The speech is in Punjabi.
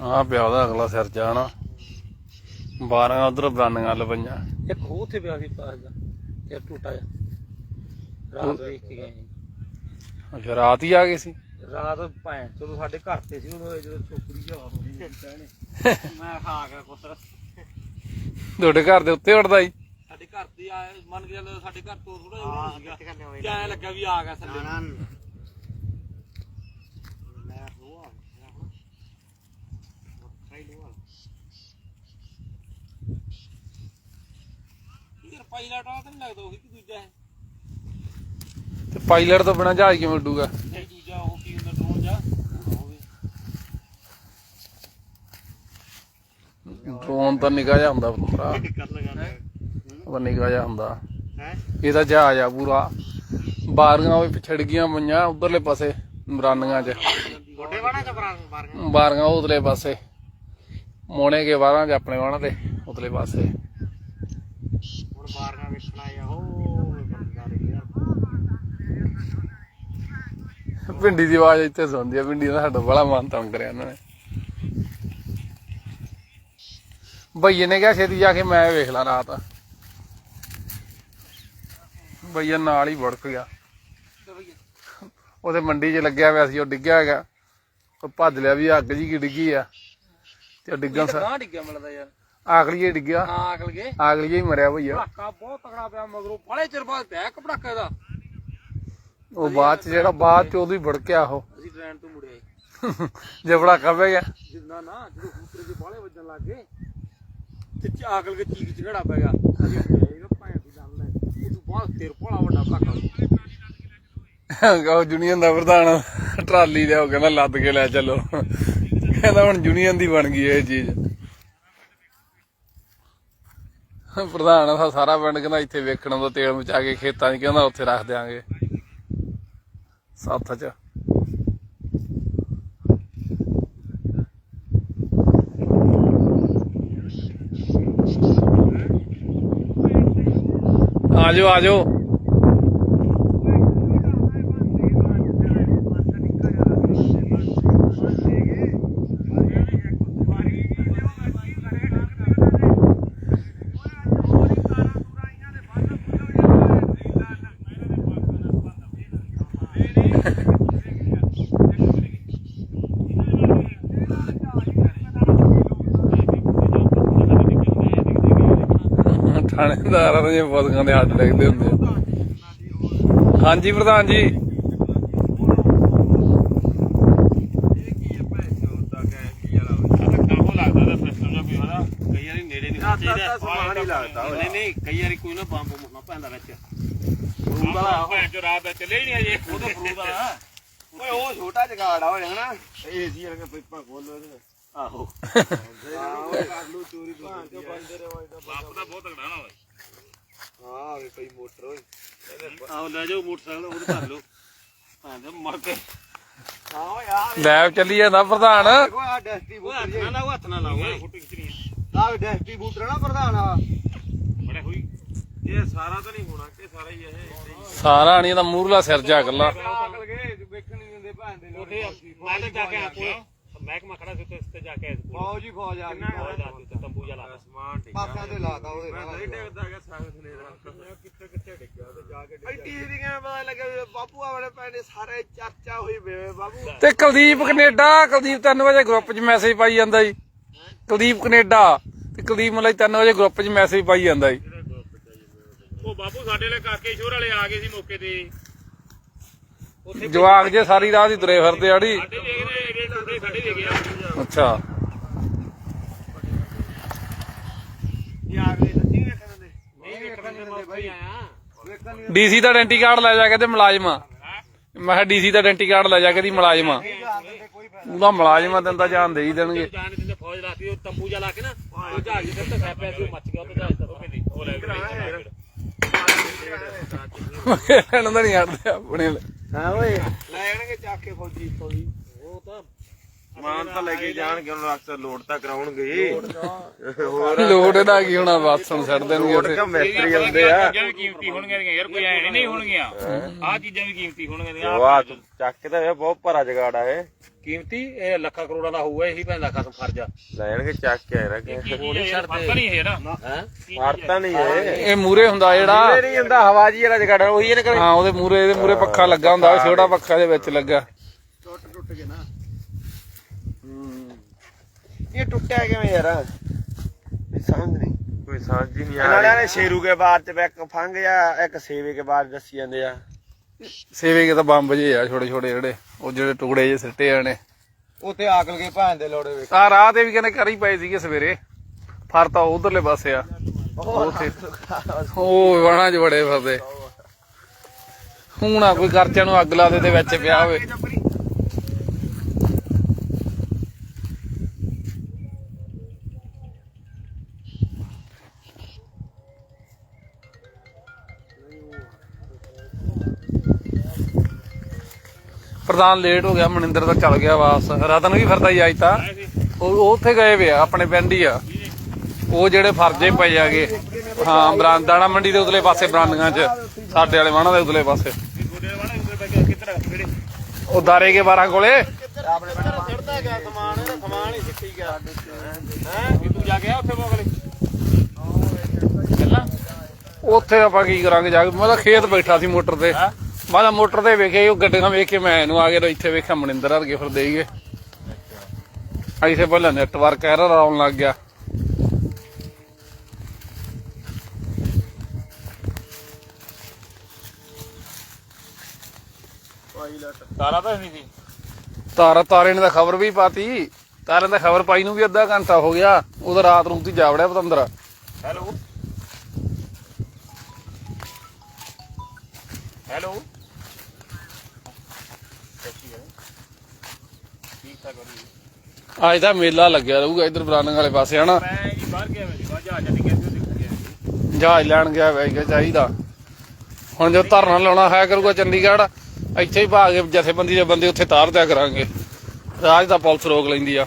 ਆ ਪਿਆ ਉਹਦਾ ਅਗਲਾ ਸਿਰ ਜਾਣਾ। 12 ਉਧਰ ਬਰਾਨੀਆਂ ਲ ਪਈਆਂ। ਇੱਕ ਉਹ ਉੱਥੇ ਪਿਆ ਸੀ ਪਾਸ ਦਾ ਤੇ ਟੂਟਾ ਜਿਹਾ। ਰਾਤ ਵੇਖ ਕੇ ਗਏ। ਅੱਛਾ ਰਾਤ ਹੀ ਆ ਗਏ ਸੀ? ਰਾਤ ਭੈਣ ਚਲੋ ਸਾਡੇ ਘਰ ਤੇ ਸੀ ਉਦੋਂ ਜਦੋਂ ਛੋਕਰੀ ਜਿਹਾ ਹੋਣੀ ਮੈਂ ਖਾ ਗਿਆ ਕੁੱਤ ਤੁਹਾਡੇ ਘਰ ਦੇ ਉੱਤੇ ਉੱਡਦਾ ਸੀ? ਸਾਡੇ ਘਰ ਤੇ ਆ ਮੰਨ ਕੇ ਚੱਲ ਸਾਡੇ ਘਰ ਤੋਂ ਥੋੜਾ ਜਿਹਾ ਸੀਗਾ। ਕਿ ਐਂ ਲੱਗਾ ਵੀ ਆ ਗਿਆ ਥੱਲੇ ਯਾਰ ਪਾਇਲਟ ਵਾਲਾ ਤਾਂ ਨਹੀਂ ਲੱਗਦਾ ਉਹੀ ਕਿ ਦੂਜਾ ਹੈ। ਤੇ ਪਾਇਲਟ ਤੋਂ ਬਿਨਾ ਜਹਾਜ਼ ਕਿਵੇਂ ਉੱਡੂਗਾ? ਨਹੀਂ ਦੂਜਾ ਉਹ ਕੀ ਹੁੰਦਾ ਡਰੋਨ ਜਾ। ਹੋਵੇ ਡਰੋਨ ਤਾਂ ਨਿਕਾ ਜਾ ਹੁੰਦਾ ਭਰਾ। ਕਰ ਲਗਾ ਉਹ ਨਿਕਾ ਜਾ ਹੁੰਦਾ। ਹੈ? ਇਹ ਤਾਂ ਜਹਾਜ਼ ਆ ਪੂਰਾ। ਬਾਰੀਆਂ ਵੀ ਪਿਛੜ ਗਈਆਂ ਪਈਆਂ ਉਧਰਲੇ ਪਾਸੇ ਬਰਾਨੀਆਂ 'ਚ। ਗੋਡੇ ਵਾਣਾ ਚ ਬਾਰ ਬਾਰੀਆਂ? ਉਧਰਲੇ ਪਾਸੇ। ਮੋਣੇ ਕੇ ਬਾਰਾਂ 'ਚ ਆਪਣੇ ਵਾਣਾ ਤੇ ਉਧਰਲੇ ਪਾਸੇ। ਵੇਖਣਾ ਆ ਉਹ ਯਾਰ ਭਿੰਡੀ ਦੀ ਆਵਾਜ਼ ਇੱਥੇ ਸੁਣਦੀ ਆ ਭਿੰਡੀ ਦਾ ਸਾਡਾ ਬੜਾ ਮਨ ਤੰਗ ਕਰਿਆ ਇਹਨਾਂ ਨੇ। ਭਈਏ ਨੇ ਕਿਹਾ ਛੇਤੀ ਜਾ ਕੇ ਮੈਂ ਵੇਖ ਲਾਂ ਰਾਤ। ਭਈਆ ਨਾਲ ਹੀ ਵੜਕ ਗਿਆ। ਉਹਦੇ ਮੰਡੀ 'ਚ ਲੱਗਿਆ ਹੋਇਆ ਸੀ ਉਹ ਡਿੱਗਿਆ ਹੈਗਾ ਉਹ ਭੱਜ ਲਿਆ ਵੀ ਅੱਗ ਜੀ ਕੀ ਡਿੱਗੀ ਆ। ਤੇ ਉਹ ਡਿੱਗਣ ਸਾ ਗਾਂ ਡਿੱਗਿਆ ਮਿਲਦਾ ਯਾਰ। ਆਖਲੀਏ ਡਿੱਗਿਆ। ਹਾਂ ਅਕਲ ਗਏ ਆਖਲੀਏ ਹੀ ਮਰਿਆ ਭਈਆ। ਪੜਾਕਾ ਬਹੁਤ ਤਗੜਾ ਪਿਆ ਮਗਰੋਂ ਬੜੇ ਚਿਰ ਬਾਅਦ ਪਿਆ ਇੱਕ ਪੜਾਕਾ ਦਾ ਉਹ ਬਾਅਦ 'ਚ ਜਿਹੜਾ ਬਾਅਦ 'ਚ ਉਦੋਂ ਹੀ ਵੜਕਿਆ ਉਹ। ਅਸੀਂ ਟ੍ਰੇਨ ਤੋਂ ਮੁੜੇ ਆਏ। ਜੇ ਭੜਾਕਾ ਪੈ ਗਿਆ। ਜਿੰਨਾ ਨਾ ਜਦੋਂ ਹੂਟਰ ਦੇ ਬਾਲੇ ਵੱਜਣ ਲੱਗ ਗਏ ਤੇ ਚ- ਆਕਲ ਕੇ ਚੀਕ ਚਿਹੜਾ ਪੈ ਗਿਆ। ਅਸੀਂ ਇਹਦਾ ਭੈਣ ਦੀ ਗੱਲ ਲੈ ਉਹ ਤੋਂ ਬਾਅਦ ਤੇਰ ਭੋਲਾ ਵੱਡਾ ਪੜਾਕਾ ਉਹ ਯੂਨੀਅਨ ਦਾ ਪ੍ਰਧਾਨ ਟਰਾਲੀ ਲਿਆਓ ਕਹਿੰਦਾ ਲੱਦ ਕੇ ਲੈ ਚੱਲੋ। ਕਹਿੰਦਾ ਹੁਣ ਯੂਨੀਅਨ ਦੀ ਬਣ ਗਈ ਇਹ ਚੀਜ਼। ਪ੍ਰਧਾਨ ਦਾ ਸਾਰਾ ਪਿੰਡ ਕਹਿੰਦਾ ਇੱਥੇ ਵੇਖਣ ਦਾ ਤੇਲ ਮਚਾ ਕੇ ਖੇਤਾਂ 'ਚ ਕਹਿੰਦਾ ਉੱਥੇ ਰੱਖ ਦਿਆਂਗੇ। ਸਾਥ 'ਚ। ਆਜੋ ਆਜੋ ਥਾਣੇਦਾਰਾਂ ਦੇ ਪੌਦੀਆਂ ਦੇ ਹੱਥ ਲੱਗਦੇ ਹੁੰਦੇ। ਹਾਂਜੀ ਪ੍ਰਧਾਨ ਜੀ। ਨਹੀਂ। ਨਹੀਂ ਨਹੀਂ ਕਈ ਵਾਰੀ ਕੋਈ ਨਾ ਬੰਬ ਮੁੱਕਣਾ ਪੈਂਦਾ ਵਿੱਚ। ਫਰੂਦ ਵਾਲਾ ਭੈਣ ਚੋ ਰਾਤ ਦਾ ਚੱਲੇ ਹੀ ਨਹੀਂ ਅਜੇ ਉਹ ਤਾਂ ਫਰੂਦ ਵਾਲਾ। ਓਏ ਉਹ ਛੋਟਾ ਜਗਾੜ ਆ ਓਏ ਹਨਾ। ਏਸੀ ਵਾਲੀਆਂ ਪਾਈਪਾਂ ਖੋਲੋ ਇਹਦੇ ਆਹੋ। ਕਰ ਲੂ ਚੋਰੀ ਤੋਂ ਬੰਦੇ ਰੇ ਓਏ ਬਾਪ ਦਾ ਬਹੁਤ ਤਗੜਾ ਨਾ ਓਏ ਹਾਂ ਵੇ ਪਈ ਮੋਟਰ ਓਏ। ਆਹ ਲੈ ਜਾਓ ਮੋਟਰਸਾਈਕਲ ਉਹ ਧਰ ਲਓ। ਹਾਂ ਤੇ ਮਰ ਕੇ। ਹਾਂ ਓਏ ਆ ਲੈਬ ਚੱਲੀ ਜਾਂਦਾ ਪ੍ਰਧਾਨ। ਦੇਖੋ ਆ ਡੈਸਟੀ ਬੂਟਰ ਹੱਥ ਜੀ। ਨਾਲ ਲਾਓ ਹੱਥ ਨਾਲ ਲਾਓ। ਫੋਟੋ ਖਿੱਚਣੀ ਆ ਡੈਸਟੀ ਬੂਟਰ ਨਾ ਪ੍ਰਧਾਨ ਆ ਬੜੇ ਹੋਈ। ਇਹ ਸਾਰਾ ਤਾਂ ਨਹੀਂ ਹੋਣਾ ਕਿ ਸਾਰਾ ਹੀ ਇਹ ਸਾਰਾ ਨਹੀਂ ਤਾਂ ਮੂਰਲਾ ਸਿਰ ਜਾ ਗੱਲਾ ਆਕਲ ਗਏ ਵੇਖਣ ਨਹੀਂ ਦਿੰਦੇ ਭੈਣ ਦੇ ਉਹਦੇ ਮੈਂ ਤਾਂ ਜਾ ਕੇ ਆ ਕੋਲ ਮਹਿਕਮਾ ਖੜਾ ਸੀ ਤੇ ਇਸ ਤੇ ਜਾ ਕੇ ਫੌਜ ਹੀ ਫੌਜ ਆ ਗਈ ਫੌਜ ਆ ਤੰਬੂ ਜਾ ਲਾ ਸਮਾਨ ਪਾਸਿਆਂ ਤੇ ਲਾਤਾ ਉਹਦੇ ਮੈਂ ਨਹੀਂ ਡੇਗਦਾ ਹੈਗਾ ਸਾਗਤ ਨੇ ਕਿੱਥੇ ਕਿੱਥੇ ਡਿੱਗਿਆ? ਤੇ ਜਾ ਕੇ ਐ ਟੀਵੀ ਦੀ ਕਿਵੇਂ ਪਤਾ ਲੱਗਿਆ ਵੀ ਬਾਪੂ ਆਪਣੇ ਪਿੰਡ ਸਾਰੇ ਚਰਚਾ ਹੋਈ ਵੇ ਬਾਬੂ ਤੇ ਕੁਲਦੀਪ ਕੈਨੇਡਾ ਕੁਲਦੀਪ 3 ਵਜੇ ਗਰੁੱਪ 'ਚ ਮੈਸੇਜ ਪਾਈ ਜਾਂਦਾ ਜੀ। ਕੁਲਦੀਪ ਕੈਨੇਡਾ ਤੇ ਕੁਲਦੀਪ ਮਤਲਬ 3 ਵਜੇ ਗਰੁੱਪ 'ਚ ਮੈਸੇਜ ਪਾਈ ਜਾਂਦਾ ਜੀ। ਉਹ ਬਾਪੂ ਸਾਡੇ ਲਈ ਕਾਕੇ ਸ਼ੋਰ ਵਾਲੇ ਆ ਗਏ ਸੀ ਮੌਕੇ ਤੇ। ਜਵਾਕ ਜੇ ਸਾਰੀ ਰਾਤ ਹੀ ਤੁਰੇ ਫਿਰਦੇ ਆੜੀ ਗਿਆ ਅੱਛਾ। ਡੀਸੀ ਦਾ ਆਇਡੈਂਟੀ ਕਾਰਡ ਲੈ ਜਾ ਕੇ ਤੇ ਮੁਲਾਜ਼ਮ। ਮੈਂ ਕਿਹਾ ਡੀਸੀ ਦਾ ਆਇਡੈਂਟੀ ਕਾਰਡ ਲੈ ਜਾ ਕੇ ਦੀ ਮੁਲਾਜ਼ਮ। ਦਿੰਦੇ ਉਹਦਾ ਮੁਲਾਜ਼ਮ ਤਾਂ ਜਾਣ ਦੇ ਹੀ ਦੇਣਗੇ। ਜਾਣ ਦਿੰਦੇ ਫੌਜ ਲਾਤੀ ਉਹ ਤੰਬੂ ਜਾ ਲਾ ਕੇ ਨਾ ਉਹ ਜਹਾਜ਼ ਦੇ ਤੇ ਸੈਪਿਆ ਸੀ ਉਹ ਮੱਚ ਗਿਆ ਉਹ ਜਹਾਜ਼ ਤਾਂ ਉਹ ਕਹਿੰਦੀ ਉਹ ਲੈ ਗਏ ਇਹਨਾਂ ਦਾ ਨਹੀਂ ਹਟਦੇ ਆਪਣੇ। ਹਾਂ ਓਏ। ਲੈ ਜਾਣਗੇ ਚੱਕ ਕੇ ਫੌਜੀ ਫੌਜੀ ਉਹ ਤਾਂ ਮਾਨ ਤਾਂ ਲੈ ਕੇ ਜਾਣਗੇ ਉਹਨਾਂ ਅਕਸਰ ਲੋਡ ਤਾਂ ਕਰਾਉਣਗੇ ਹੀ। ਹੋਰ ਲੋੜ ਇਹਦਾ ਕੀ ਹੋਣਾ ਬਸ ਹੁਣ ਛੱਡ ਦੇਣਗੇ ਲੋਡ ਕਾ ਮਿਸਤਰੀ ਆਉਂਦੇ ਆ? ਚੀਜ਼ਾਂ ਵੀ ਕੀਮਤੀ ਹੋਣਗੀਆਂ ਯਾਰ ਕੋਈ ਐ ਨਹੀਂ ਹੋਣਗੀਆਂ। ਆਹ ਚੀਜ਼ਾਂ ਵੀ ਕੀਮਤੀ ਹੋਣਗੀਆਂ ਦੀਆਂ ਵਾਹ ਤੂੰ ਚੱਕ ਕੇ ਤਾਂ ਇਹ ਬਹੁਤ ਭਰਾ ਜਗਾੜ ਆ ਇਹ। ਕੀਮਤੀ? ਇਹ ਲੱਖਾਂ ਕਰੋੜਾਂ ਦਾ ਹੋਊਗਾ ਇਹੀ ਭੈਣ ਦਾ ਖਸਮ ਫਰਜਾ ਲੈਣਗੇ ਚੱਕ ਕੇ ਆਇਆ ਕਿ ਪਤਾ ਨਹੀਂ ਹੈ ਨਾ। ਹੈ? ਫਰਤਾ ਨਹੀਂ ਇਹ। ਇਹ ਮੂਰੇ ਹੁੰਦਾ ਜਿਹੜਾ ਇਹ ਨਹੀਂ ਹੁੰਦਾ ਹਵਾ ਜੀ ਵਾਲਾ ਜਗਾੜ ਉਹੀ ਇਹਨੇ ਕਰ। ਹਾਂ ਉਹਦੇ ਮੂਰੇ ਇਹਦੇ ਮੂਰੇ ਪੱਖਾ ਲੱਗਾ ਹੁੰਦਾ ਉਹ ਛੋਟਾ ਪੱਖਾ ਦੇ ਵਿੱਚ ਲੱਗਾ। ਇਹ ਟੁੱਟਿਆ ਕਿਵੇਂ ਯਾਰ? ਇਹ ਸਮਝ ਨਹੀਂ। ਕੋਈ ਸਮਝ ਹੀ ਨਹੀਂ ਆ ਇਹਨਾਂ ਨੇ ਸ਼ੇਰੂ ਕੇ ਬਾਅਦ ਚ ਇੱਕ ਫੰਗ ਜਾਂ ਇੱਕ ਸੇਵੇ ਕੇ ਬਾਅਦ ਦੱਸੀ ਜਾਂਦੇ ਆ। ਸੇਵੇ ਕੇ ਤਾਂ ਬੰਬ ਜੇ ਆ ਛੋਟੇ ਛੋਟੇ ਜਿਹੜੇ ਉਹ ਜਿਹੜੇ ਟੁਕੜੇ ਜੇ ਸਿੱਟੇ ਆ ਨੇ ਉੱਤੇ ਆਕਲ ਕੇ ਭੈਣ ਦੇ ਲੋੜੇ ਵੇਖ। ਆ ਰਾਹ ਤੇ ਵੀ ਕਹਿੰਦੇ ਕਰ ਹੀ ਪਏ ਸੀਗੇ ਸਵੇਰੇ। ਫਰ ਤਾਂ ਉਧਰਲੇ ਪਾਸੇ ਆ। ਉੱਥੇ। ਉਹ ਵਣਾ ਚ ਬੜੇ ਫਸਦੇ ਹੁਣ ਆ ਕੋਈ ਕਰਚਿਆਂ ਨੂੰ ਅੱਗ ਲਾ ਦੇ ਤੇ ਵਿੱਚ ਪਿਆ ਹੋਵੇ। ਪ੍ਰਧਾਨ ਲੇਟ ਹੋ ਗਿਆ, ਮਨਿੰਦਰ ਤਾਂ ਚੱਲ ਗਿਆ ਵਾਪਸ। ਰਤਨ ਵੀ ਫਿਰਦਾ ਹੀ ਅੱਜ ਤਾਂ। ਉਹ ਉਹ ਉੱਥੇ ਗਏ ਵੇ ਆ, ਆਪਣੇ ਪਿੰਡ ਹੀ ਆ। ਉਹ ਜਿਹੜੇ ਫਰਜੇ ਪਏ ਆਗੇ। ਹਾਂ ਬਰਾਂ ਮੰਡੀ ਦੇ ਉਤਲੇ ਪਾਸੇ ਬਰਾਂਦੀਆਂ 'ਚ। ਸਾਡੇ ਵਾਲੇ ਵਾਹਣਾ ਦੇ ਉਤਲੇ ਪਾਸੇ। ਉਹ ਦਾਰੇ ਕੇ 12 ਕੋਲੇ। ਆਪਣੇ ਪਿੰਡ ਸਿੱਟਦਾ ਗਿਆ ਸਮਾਨ ਇਹਦਾ ਸਮਾਨ ਹੀ ਸਿੱਟੀ ਗਿਆ ਵੀ ਤੂੰ ਜਾ ਕੇ ਉੱਥੇ ਬੋਗਲੇ ਉੱਥੇ ਆਪਾਂ ਕੀ ਕਰਾਂਗੇ, ਜਾ ਕੇ। ਮੈਂ ਤਾਂ ਖੇਤ ਬੈਠਾ ਸੀ ਮੋਟਰ ਤੇ। ਮੈਂ ਤਾਂ ਮੋਟਰ ਤੇ ਵੇਖਿਆ ਉਹ ਗੱਡੀਆਂ ਵੇਖ ਕੇ ਮੈਂ ਇਹਨੂੰ ਆ ਕੇ ਇੱਥੇ ਵੇਖਿਆ ਮਨਿੰਦਰ ਵਰਗੇ ਫਿਰਦੇ ਹੀਗੇ ਐਸੇ ਪਹਿਲਾਂ ਨੈਟਵਰਕ ਐਰਰ ਆਉਣ ਲੱਗ ਗਿਆ। ਤਾਰਾ ਤਾਂ ਨਹੀਂ ਸੀ। ਤਾਰਾ ਤਾਰੇ ਨੇ ਤਾਂ ਖਬਰ ਵੀ ਪਾਤੀ। ਤਾਰੇ ਨੇ ਤਾਂ ਖਬਰ ਪਾਈ ਨੂੰ ਵੀ ਅੱਧਾ ਘੰਟਾ ਹੋ ਗਿਆ। ਉਹਦਾ ਰਾਤ ਨੂੰ ਤੀ ਜਾ ਵੜਿਆ ਪਤੰਦਰ। ਹੈਲੋ। ਹੈਲੋ। ਠਾਕ ਵਧੀਆ ਅੱਜ ਤਾਂ ਮੇਲਾ ਲੱਗਿਆ ਰਹੂਗਾ ਇਧਰ ਬਰਾਨੰਗ ਵਾਲੇ ਪਾਸੇ ਹਨਾ? ਮੈਂ ਜੀ ਬਾਹਰ ਗਿਆ ਮੈਂ ਜੀ ਬਾਹਰ ਜਹਾਜ਼ ਸੀ ਉਹ ਦੇਖਣ ਗਿਆ ਸੀ। ਜਹਾਜ਼ ਲੈਣ ਗਿਆ ਵੈਗਾ ਚਾਹੀਦਾ। ਹੁਣ ਜੋ ਧਰਨਾ ਲਾਉਣਾ ਹੈ ਕਰੂਗਾ ਚੰਡੀਗੜ੍ਹ ਇੱਥੇ ਹੀ ਭਾਗ ਜਥੇਬੰਦੀ ਦੇ ਬੰਦੇ ਉੱਥੇ ਤਾਰ ਦਿਆ ਕਰਾਂਗੇ। ਰਾਜ ਦਾ ਪੁਲਿਸ ਰੋਕ ਲੈਂਦੀ ਆ।